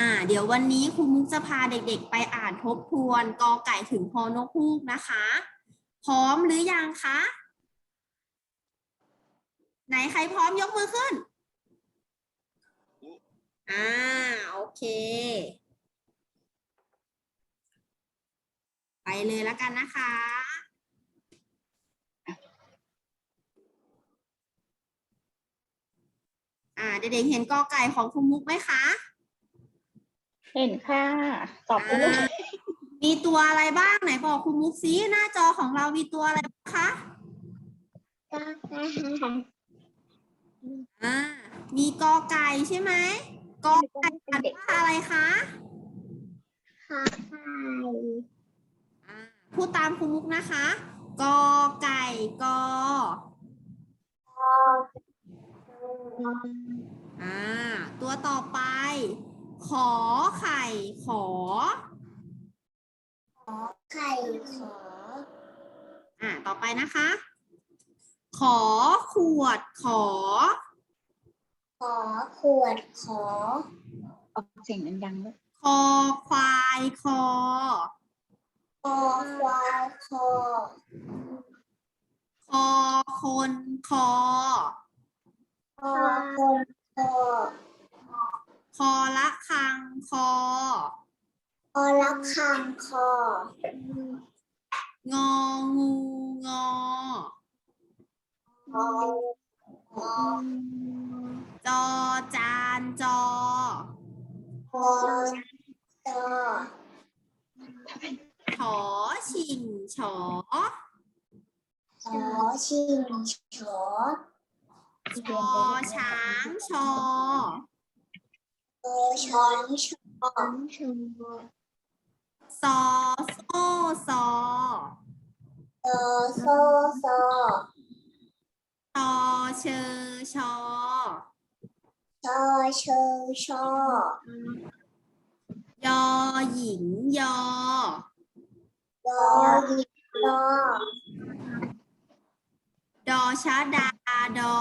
อ่าเดี๋ยววันนี้ครูมุกจะพาเด็กๆ ไปอ่านทบทวนกอไก่ถึงพอนกฮูกนะคะ พร้อมหรือยังคะ ไหนใครพร้อมยกมือขึ้น อ่าโอเค ไปเลยแล้วกันนะคะอ่าเด็กๆเห็นกอไก่ของครูมุกไหมคะ เห็นค่ะ ตอบไปเลยอ่ามีตัวอะไรบ้างไหนบอกคุณมุกซิหน้าจอของเรามีตัวอะไรบ้างคะอ่ามีกอไก่ใช่ไหมกอไก่อ่านว่าอะไรคะอ่าพูดตามคุณมุกนะคะกอไก่กออ่าตัวต่อไป ขอไข่ขอไข่ขอ อ่าต่อไปนะคะ ขอขวดขอ ขอขวดขอ ออกเสียงดังๆด้วยคอควายคอ คอควายคอ คอคนคอ คอคนคอ คอละคังคอ คอละคังคอ งองูงอคอคอจอจานจอคอจอถอชิงฉอขอชิงฉอชอช้างชอ โอช้อนชอซอโซซอโอโซโซชอเชอชอชอเชอชอยอหญิงยอยอยิงยอดชะดดอยอชาดาดอ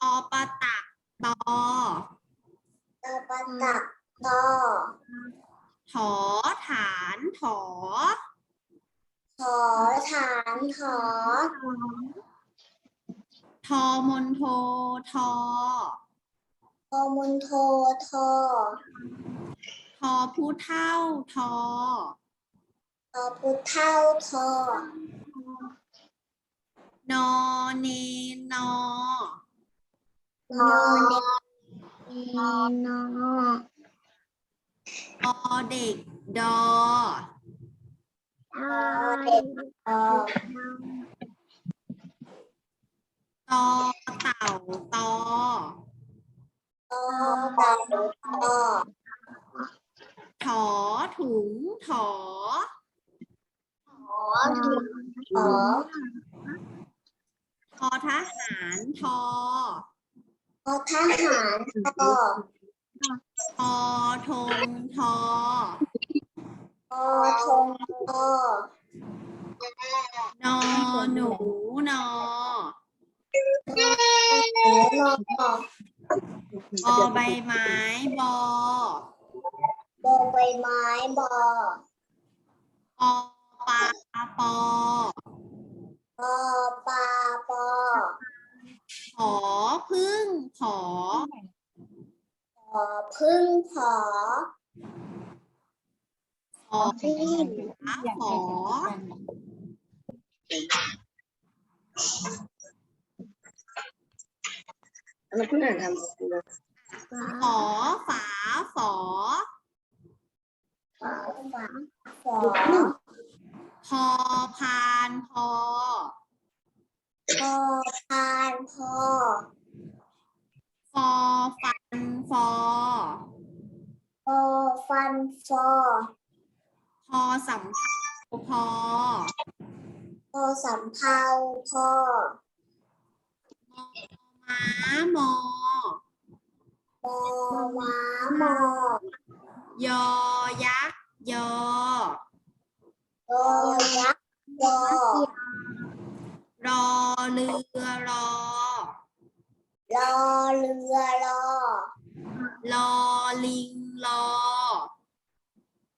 ตอปะตักตอตอปะตักตอถอฐานถอขอฐานขอทอมนโททอโอมนโททอทอผู้เท่าทอทอพุเท่าทอ นอเนนอนอนเนนออเด็กดออเด็กอตอเต่าตอ ตอเต่าตอ ถอถุงถอ ขอถุงขอ ทอทหารทอ ขอท หารทอทอทงทอทอทงทอนอหนูนอหนูนอบอใบไม้บอบอใบไม้บอปอปลาปอปอปลาปอ ผอพึ่งผอขอพึ่งขอผอเสียงขอแล้วเพื่อนทำฝอฝาฝอขอฝาขอพอพานพอ พอพานพอฟอฟันฟอพอฟันฟอพอสำเภาพอพอสำเภาพอม้ามอมอม้ามอยอยักษ์ยอยอยักษ์ยอ รอเรือรอ รอเรือรอลอลิงลอ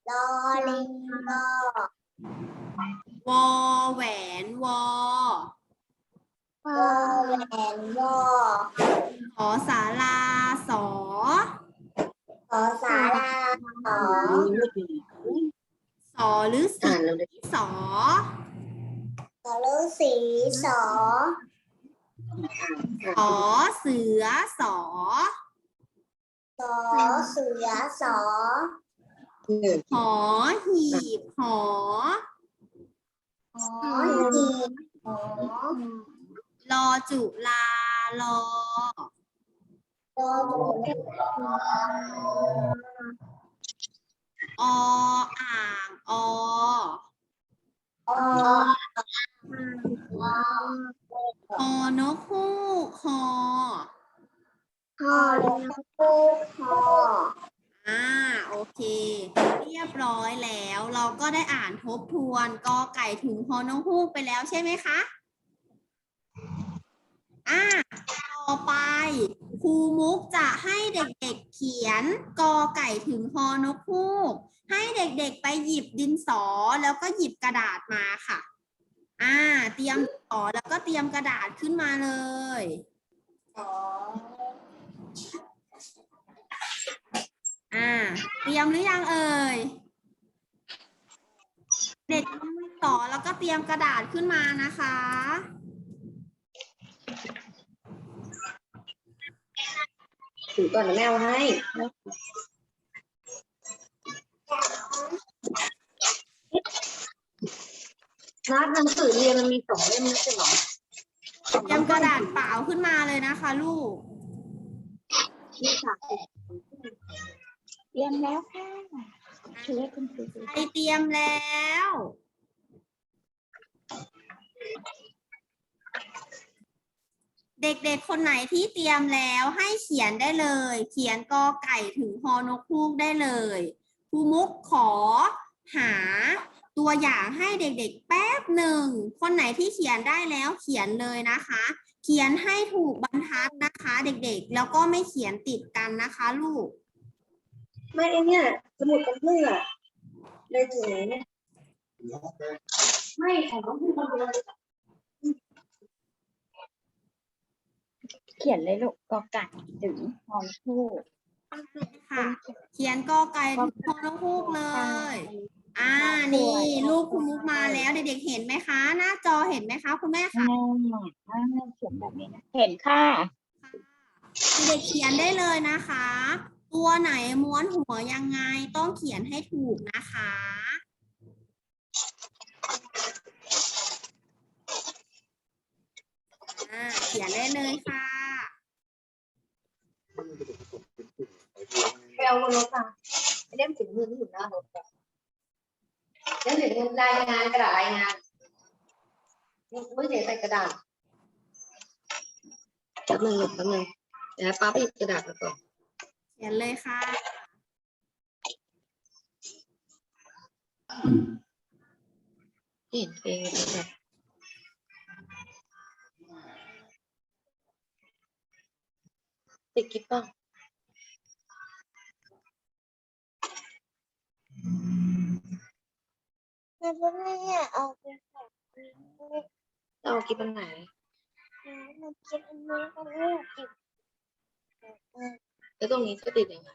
รอลิงรอ วอแหวนวอวอแหวนวอขอสาลาสอขอสาราสอสอหรือสีอ่านแล้วเลยสอขอฤาษีสอสอเสือสอสอเสือสอหนึ่งหอหีบหอหอหีบหอลอจุลาลอรอจุอฬอ่างอ ออ ฮอนกฮูกฮอ หอลงปูหอ อ่าโอเค เรียบร้อยแล้ว เราก็ได้อ่านทบท วนกอไก่ถึงฮอนกฮูกไปแล้วใช่ไหมคะอ่าต่อไปครูมุกจะให้เด็กๆเขียนกอไก่ถึงฮอนกฮูก ให้เด็กๆไปหยิบดินสอแล้วก็หยิบกระดาษมาค่ะ อ่า เตรียมดินสอแล้วก็เตรียมกระดาษขึ้นมาเลยสออ่า เตรียมหรือยังเอ่ย เด็กต่อแล้วก็เตรียมกระดาษขึ้นมานะคะ ถือก่อนนะแม่เอาให้ นัดหนังสือเรียนมันมีสองเล่มไม่ใช่หรอเตรียมกระดาษเปล่าขึ้นมาเลยนะคะ ลูกนี่ค่ะเตรียมแล้วค่ะช่วยคุณครูดู ใครเตรียมแล้ว เด็กๆ คนไหนที่เตรียมแล้วให้เขียนได้เลย เขียนกอไก่ถึงฮอนกฮูกได้เลยครูมุกขอหาตัวอย่างให้เด็กๆ แป๊บหนึ่ง คนไหนที่เขียนได้แล้วเขียนเลยนะคะ เขียนให้ถูกบรรทัดนะคะ เด็กๆ แล้วก็ไม่เขียนติดกันนะคะลูก ไม่ไอเนี่ยสมุดกันเพื่อเลยถึงไหนเนี่ยไม่ของน้องพี่คนเดียวเขียนเลยลูกกอไก่ถึงฮอนฮูกค่ะ เขียนกอไก่ถึงฮอนกฮูกเลย อ่านี่ลูกคุณมุกมาแล้ว เด็กๆเห็นไหมคะ หน้าจอเห็นไหมคะ คุณแม่คะอ่าอ่าเขียนแบบนี้นะเห็นค่ะเด็กๆเขียนได้เลยนะคะ ตัวไหนม้วนหัวยังไงต้องเขียนให้ถูกนะคะอาเขียนได้เลยค่ะไปเอาบนรถมาเล่มถึงมือที่อยู่หน้ารถอะเล่มถึงมือรายงานกระดาษรายงานไม่เสียใส่กระดาษแป๊บนึงหลบแป๊บนึงเดี๋ยวป้าไปหยิบกระดาษมาก่อน ขียนเลยค่ะ เห็นเองแบบติดกิ๊บป่ะแล้วก็แม่เอาไปฝากเราเอากิ๊บอันไหนมันกินอันนี้ก็ไม่กิน แล้วตรงนี้จะติดยังไง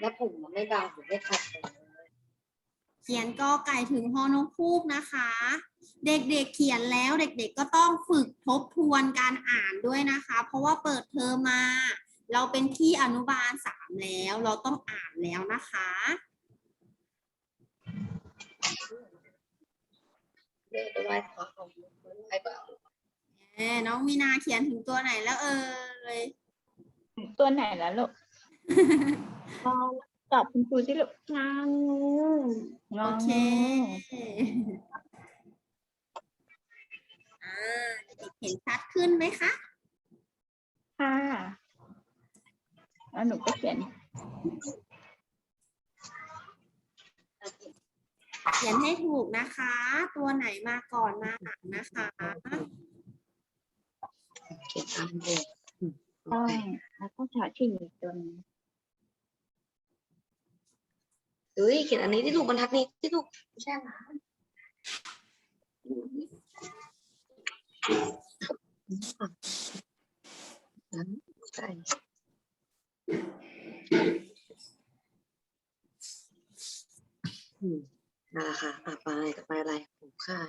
แล้วผมมันไม่บางผมไม่ขัดเลยเขียนกอไก่ถึงฮอนกคูกนะคะ เด็กๆเขียนแล้วเด็กๆก็ต้องฝึกทบทวนการอ่านด้วยนะคะ เพราะว่าเปิดเทอมมา เราเป็นที่อนุบาลสามแล้ว เราต้องอ่านแล้วนะคะเดี๋ยวจะไหว้ขอของไหว้ก็เอาเอ้ น้องมีนาเขียนถึงตัวไหนแล้วเอ่ยตัวไหนแล้วลูกลองตอบคุณครูสิลูกงานโอเคอ่าเด็กๆเห็นชัดขึ้นไหมคะ ค่ะ แล้วหนูก็เขียน เขียนยนให้ถูกนะคะ ตัวไหนมาก่อนมาหลังนะคะ เขียนตามเด็กอืมโอต้องเคแล้วก็ชอชิงอีกตัวหนึงเฮ้ยเขียนอันนี้ที่ถูกบรรทัดนี้ที่ถูกไม่ใช่หรอนั้นใช่อืมนั่นแหละค่ะต่อไปต่อไปอะไรหูไข่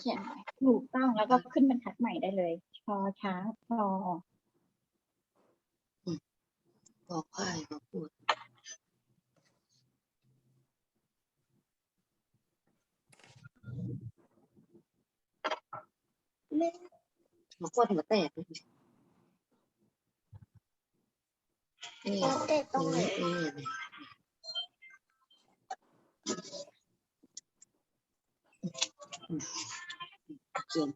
เขียนไว้ถูกต้องแล้วก็ขึ้นบรรทัดใหม่ได้เลยชอช้างชอบอกไข่บอกปวดบอกปวดหัวแตกเลยนี่แล้วแต่ตรงไหนนี่นี่ เขียน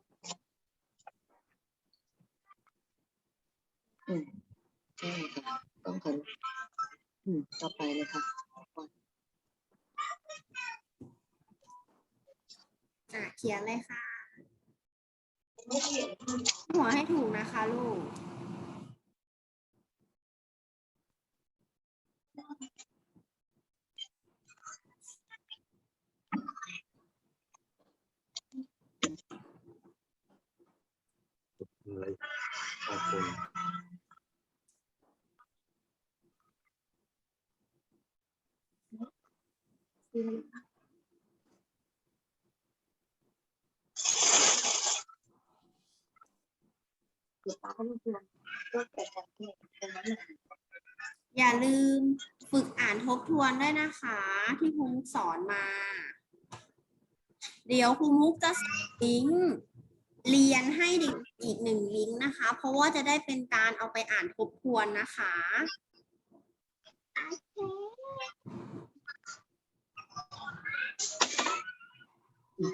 อืมใช่ค่ะต้องขออืมต่อไปเลยค่ะอะเขียนเลยค่ะ หัวให้ถูกนะคะลูก อะไรขอบคุณอย่าลืมฝึกอ่านทบทวนด้วยนะคะ ที่ครูมุกสอนมา เดี๋ยวครูมุกจะส่งลิงก์ เรียนให้เด็กอีกหนึ่งลิงก์นะคะ เพราะว่าจะได้เป็นการเอาไปอ่านทบทวนนะคะ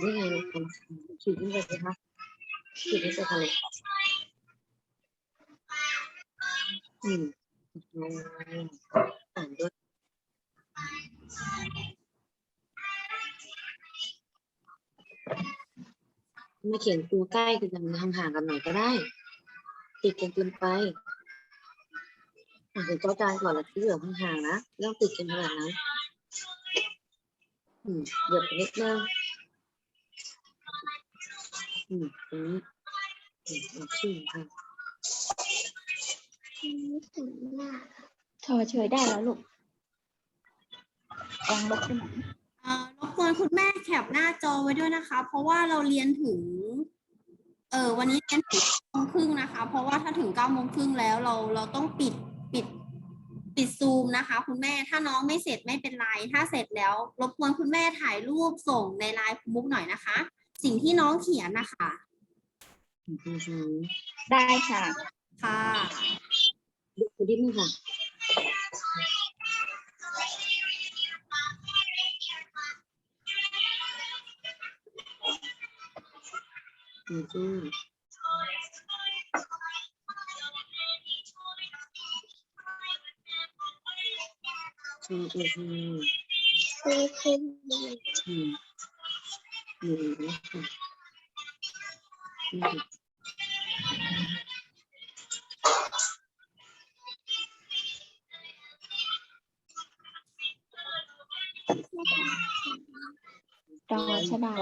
นี่ไงเป็นขีดขึ้นไปสิคะขีดขึ้นไปทะเลอืมอ่านด้วย ไม่เขียนตัวใกล้คือกันห่างๆกันหน่อยก็ได้ ติดกันเกินไปอ่านถึงเจ้าจานก่อนแล้วที่เหลือห่างๆนะไม่ต้องติดกันขนาดนั้นอืมเหยียบไปนิดนึงอืมตรงนี้อืมเอาชื่อค่ะชอเฉยได้แล้วลูกลองลบขึ้นมาเอ่อ รบกวนคุณแม่แคปหน้าจอไว้ด้วยนะคะ เพราะว่าเราเรียนถึง เออวันนี้เรียนถึงเก้าโมงครึ่งนะคะ เพราะว่าถ้าถึงเก้าโมงครึ่งแล้วเราเราต้องปิดปิดปิดซูมนะคะ คุณแม่ถ้าน้องไม่เสร็จไม่เป็นไร ถ้าเสร็จแล้ว รบกวนคุณแม่ถ่ายรูปส่งในไลน์คุณมุกหน่อยนะคะ สิ่งที่น้องเขียนนะคะอืมอืมอืมได้ค่ะ ค่ะ ดูดูดิดนึงค่ะ อืมอืมอืมอืมอืมคือคืออืมอืมนะคะอืมจอชดา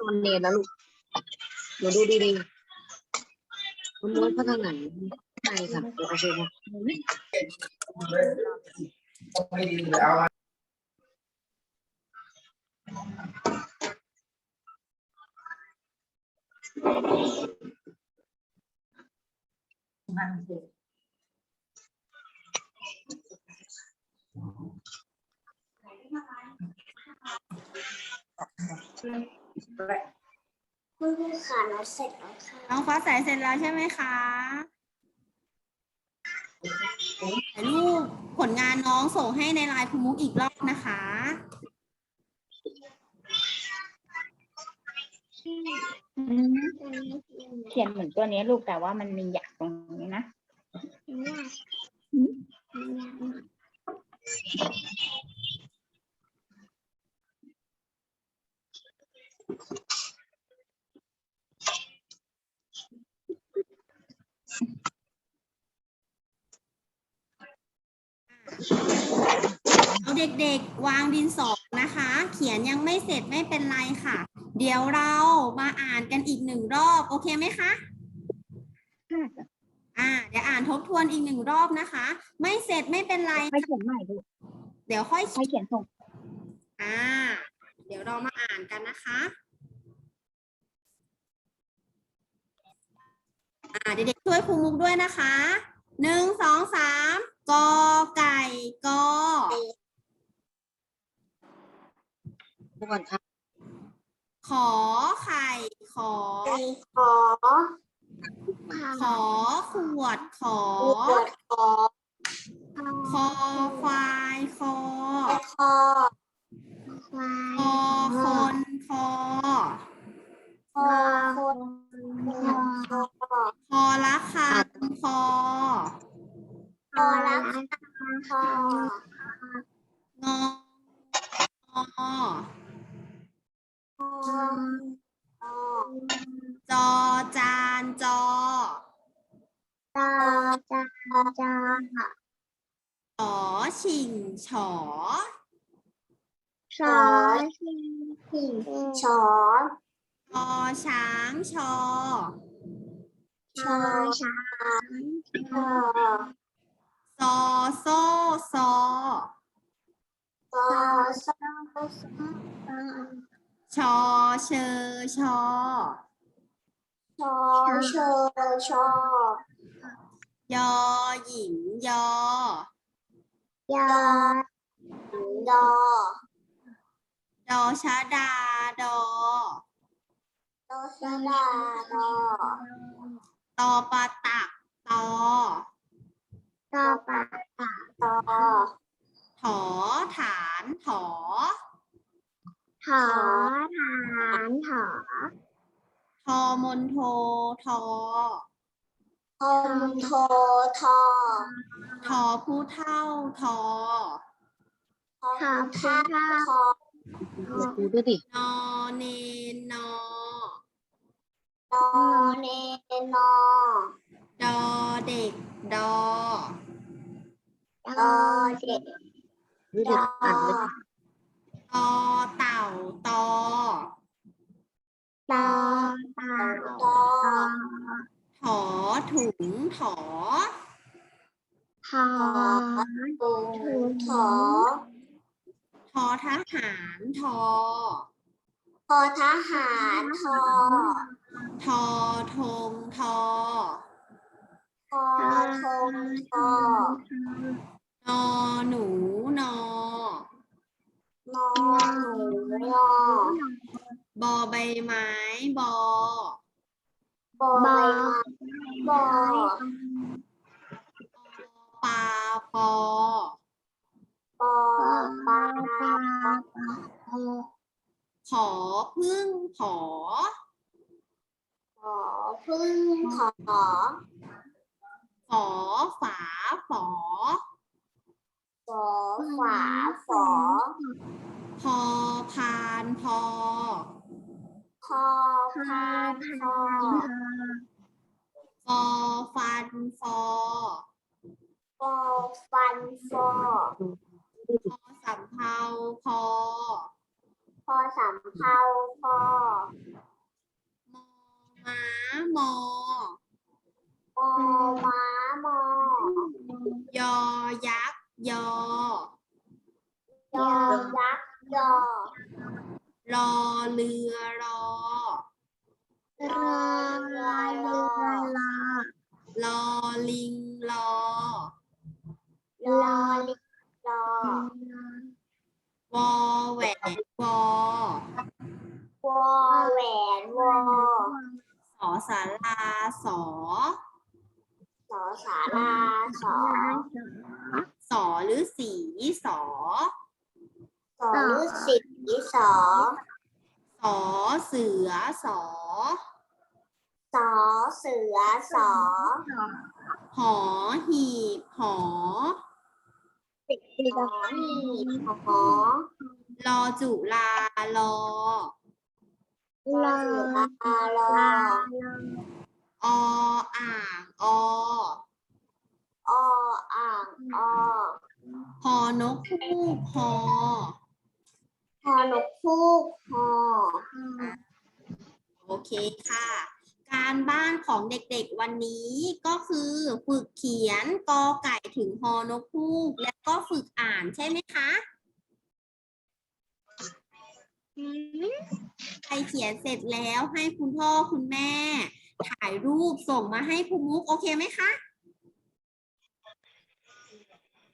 คือตอนรแล้วลูกหนูดูดีๆมันม้วนเข้าทางไหนใช่ค่ะโอเดี๋ยวเอาเชิญมาคุณครูขาเราเสร็จแล้วค่ะน้องฟ้าใสเสร็จแล้วใช่ไหมคะถ่ายรูปผลงานน้องส่งให้ในไลน์คุณมุกอีกรอบนะคะอืมเขียนเหมือนตัวนี้ลูกแต่ว่ามันมีหยักตรงนี้นะยากยากมาก เอาเด็กๆ วางดินสอนะคะ เขียนยังไม่เสร็จไม่เป็นไรค่ะ เดี๋ยวเรามาอ่านกันอีกหนึ่งรอบ โอเคไหมคะอ่า เดี๋ยวอ่านทบทวนอีกหนึ่งรอบนะคะ ไม่เสร็จไม่เป็นไรให้เขียนใหม่ดู เดี๋ยวค่อยให้เขียนส่งอ่า เดี๋ยวเรามาอ่านกันนะคะอ่าเด็กๆช่วยครูมุกด้วยนะคะหนึ่งสองสามกอไก่กอทุกคนครับขอไข่ขอ ขอ ขอขวดขอปวดขอคอควายคอคอ คอคนคอคอคนคอคอละคังคอคอรักคององอคอจอจานจอตาจานจาฉอชิงฉอ ชอชิผิงชอชอช้างชอชอช้างชอซอโซ่ซ อซอซอชอเชอชอชอชอชอยอหญิงยอยาดอดอชะดา ดอดอสดาดอตอปะตัก ตอ ตอปะตะตอถอฐาน ถอ ถอฐานถอทอมนโท ทอ ทมโททอทอผู้เท่า ทอ ทอท่าทอ ดูด้วยดินอเนนนอนอเนนอดอเด็กดอดอเด็กดูดิดออ่านเลยตอเต่าตอตอตาตอถอถุงถอทอตุงถอ ทอทหารทอ ทอทหารทอทอทงทอทอทงทอนอหนูนอนอหนูนอบอใบไม้บอบอใบไม้บอปลาปอ ปอปลาปอขอพึ่งขอขอพึ่งขอฝอฝาฝอฝอฝาฝอพอพานพอคอพานคอฟอฟันฟอฟอฟันฟอาพอ พอสำเภาพอมอม้ามอมอม้ามอยอยักษ์ยอยอยักษ์ยอรอเรือรอ รอเรือรอรอลิงรอ รอลิงรอ วอแหวนวอวอแหวนวอสอสาราสอสอสาราสอสอหรือสีสอสอฤาษีสอสอเสือสอสอเสือสอหอหีบหอ หอหีบหอรอจุลาลอลาลาออ่างอออ่างอฮอนกฮูกฮอฮอนกฟูกฮอโอเคค่ะ การบ้านของเด็กๆวันนี้ก็คือฝึกเขียนกอไก่ถึงฮอนกฮูก และก็ฝึกอ่านใช่ไหมคะใครเขียนเสร็จแล้วให้คุณพ่อคุณแม่ ถ่ายรูปส่งมาให้ครูมุกโอเคไหมคะ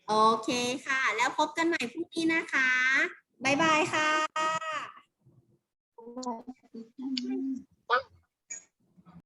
โอเคค่ะ แล้วพบกันใหม่พรุ่งนี้นะคะบ๊ายบายค่ะ